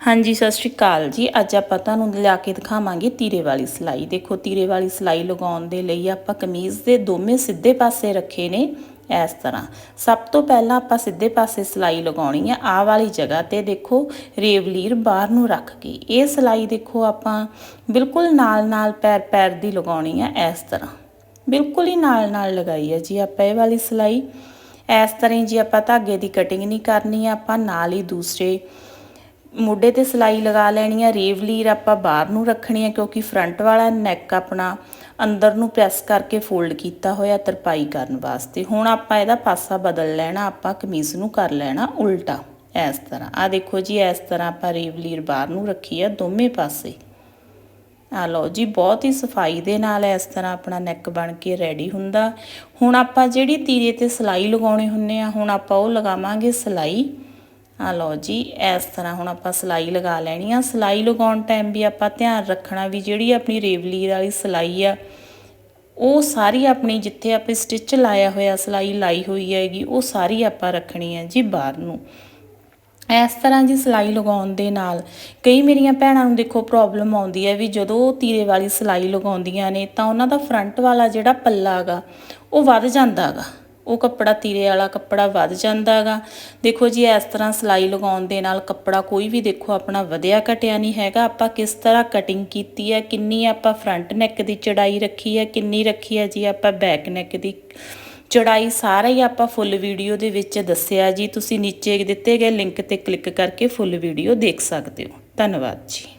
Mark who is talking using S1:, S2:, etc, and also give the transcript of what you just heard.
S1: ਹਾਂਜੀ, ਸਤਿ ਸ਼੍ਰੀ ਅਕਾਲ ਜੀ। ਅੱਜ ਆਪਾਂ ਤੁਹਾਨੂੰ ਲਿਆ ਕੇ ਦਿਖਾਵਾਂਗੇ ਤੀਰੇ ਵਾਲੀ ਸਿਲਾਈ। ਦੇਖੋ ਤੀਰੇ ਵਾਲੀ ਸਿਲਾਈ ਲਗਾਉਣ ਦੇ ਲਈ ਆਪਾਂ ਕਮੀਜ਼ ਦੇ ਦੋਵੇਂ ਸਿੱਧੇ ਪਾਸੇ ਰੱਖੇ ਨੇ ਇਸ ਤਰ੍ਹਾਂ। ਸਭ ਤੋਂ ਪਹਿਲਾਂ ਆਪਾਂ ਸਿੱਧੇ ਪਾਸੇ ਸਿਲਾਈ ਲਗਾਉਣੀ ਆ ਆਹ ਵਾਲੀ ਜਗ੍ਹਾ ਤੇ। ਦੇਖੋ ਰੇਵਲੀਰ ਬਾਹਰ ਨੂੰ ਰੱਖ ਕੇ। ਇਹ ਸਿਲਾਈ ਦੇਖੋ ਆਪਾਂ ਬਿਲਕੁਲ ਨਾਲ ਨਾਲ ਪੈਰ ਪੈਰ ਦੀ ਲਗਾਉਣੀ ਆ ਇਸ ਤਰ੍ਹਾਂ। ਬਿਲਕੁਲ ਹੀ ਨਾਲ ਨਾਲ ਲਗਾਈ ਹੈ ਜੀ ਆਪਾਂ ਇਹ ਵਾਲੀ ਸਿਲਾਈ। ਇਸ ਤਰ੍ਹਾਂ ਹੀ ਜੀ ਆਪਾਂ ਧਾਗੇ ਦੀ ਕਟਿੰਗ ਨਹੀਂ ਕਰਨੀ ਆ, ਆਪਾਂ ਨਾਲ ਹੀ ਦੂਸਰੇ ਮੋਢੇ ਤੇ ਸਿਲਾਈ ਲਗਾ ਲੈਣੀ ਆ ਰੇਵਲੀਰ ਆਪਾਂ ਬਾਹਰ ਨੂੰ ਰੱਖਣੀ ਆ ਕਿਉਂਕਿ ਫਰੰਟ ਵਾਲਾ ਨੈਕ ਆਪਣਾ ਅੰਦਰ ਨੂੰ ਪ੍ਰੈਸ ਕਰਕੇ ਫੋਲਡ ਕੀਤਾ ਹੋਇਆ ਤਰਪਾਈ ਕਰਨ ਵਾਸਤੇ। ਹੁਣ ਆਪਾਂ ਇਹਦਾ ਪਾਸਾ ਬਦਲ ਲੈਣਾ, ਆਪਾਂ ਕਮੀਜ਼ ਨੂੰ ਕਰ ਲੈਣਾ ਉਲਟਾ ਇਸ ਤਰ੍ਹਾਂ। ਆ ਦੇਖੋ ਜੀ, ਇਸ ਤਰ੍ਹਾਂ ਆਪਾਂ ਰੇਵਲੀਰ ਬਾਹਰ ਨੂੰ ਰੱਖੀ ਆ ਦੋਵੇਂ ਪਾਸੇ। ਆ ਲਓ ਜੀ, ਬਹੁਤ ਹੀ ਸਫ਼ਾਈ ਦੇ ਨਾਲ ਇਸ ਤਰ੍ਹਾਂ ਆਪਣਾ ਨੈਕ ਬਣ ਕੇ ਰੈਡੀ ਹੁੰਦਾ। ਹੁਣ ਆਪਾਂ ਜਿਹੜੀ ਤੀਰੇ ਤੇ ਸਿਲਾਈ ਲਗਾਉਣੇ ਹੁੰਨੇ ਆ, ਹੁਣ ਆਪਾਂ ਉਹ ਲਗਾਵਾਂਗੇ ਸਿਲਾਈ। ਆ ਲਓ ਜੀ, ਇਸ ਤਰ੍ਹਾਂ ਹੁਣ ਆਪਾਂ ਸਿਲਾਈ ਲਗਾ ਲੈਣੀ ਆ। ਸਿਲਾਈ ਲਗਾਉਣ ਟਾਈਮ ਵੀ ਆਪਾਂ ਧਿਆਨ ਰੱਖਣਾ ਵੀ ਜਿਹੜੀ ਆਪਣੀ ਰੇਵਲੀ ਵਾਲੀ ਸਿਲਾਈ ਆ, ਉਹ ਸਾਰੀ ਆਪਣੀ ਜਿੱਥੇ ਆਪਾਂ ਸਟਿਚ ਲਾਇਆ ਹੋਇਆ, ਸਿਲਾਈ ਲਾਈ ਹੋਈ ਹੈਗੀ, ਉਹ ਸਾਰੀ ਆਪਾਂ ਰੱਖਣੀ ਹੈ ਜੀ ਬਾਹਰ ਨੂੰ। ਇਸ ਤਰ੍ਹਾਂ ਜੀ ਸਿਲਾਈ ਲਗਾਉਣ ਦੇ ਨਾਲ ਕਈ ਮੇਰੀਆਂ ਭੈਣਾਂ ਨੂੰ ਦੇਖੋ ਪ੍ਰੋਬਲਮ ਆਉਂਦੀ ਹੈ ਵੀ ਜਦੋਂ ਉਹ ਤੀਰੇ ਵਾਲੀ ਸਿਲਾਈ ਲਗਾਉਂਦੀਆਂ ਨੇ, ਤਾਂ ਉਹਨਾਂ ਦਾ ਫਰੰਟ ਵਾਲਾ ਜਿਹੜਾ ਪੱਲਾ ਹੈਗਾ ਉਹ ਵੱਧ ਜਾਂਦਾ ਹੈਗਾ ਉਹ ਕੱਪੜਾ ਤੀਰੇ ਵਾਲਾ ਕੱਪੜਾ ਵੱਧ ਜਾਂਦਾ ਹੈਗਾ ਦੇਖੋ ਜੀ, ਇਸ ਤਰ੍ਹਾਂ ਸਿਲਾਈ ਲਗਾਉਣ ਦੇ ਨਾਲ ਕੱਪੜਾ ਕੋਈ ਵੀ ਦੇਖੋ ਆਪਣਾ ਵਧਿਆ ਘਟਿਆ ਨਹੀਂ ਹੈਗਾ। ਆਪਾਂ ਕਿਸ ਤਰ੍ਹਾਂ ਕਟਿੰਗ ਕੀਤੀ ਹੈ, ਕਿੰਨੀ ਆਪਾਂ ਫਰੰਟ ਨੈਕ ਦੀ ਚੜਾਈ ਰੱਖੀ ਹੈ, ਕਿੰਨੀ ਰੱਖੀ ਹੈ ਜੀ ਆਪਾਂ ਬੈਕ ਨੈਕ ਦੀ। ਚੜਾਈ ਸਾਰਾ ਹੀ ਆਪਾਂ ਫੁੱਲ ਵੀਡੀਓ ਦੇ ਵਿੱਚ ਦੱਸਿਆ ਜੀ। ਤੁਸੀਂ ਨੀਚੇ ਦਿੱਤੇ ਗਏ ਲਿੰਕ ਤੇ ਕਲਿੱਕ ਕਰਕੇ ਫੁੱਲ ਵੀਡੀਓ ਦੇਖ ਸਕਦੇ ਹੋ। ਧੰਨਵਾਦ ਜੀ।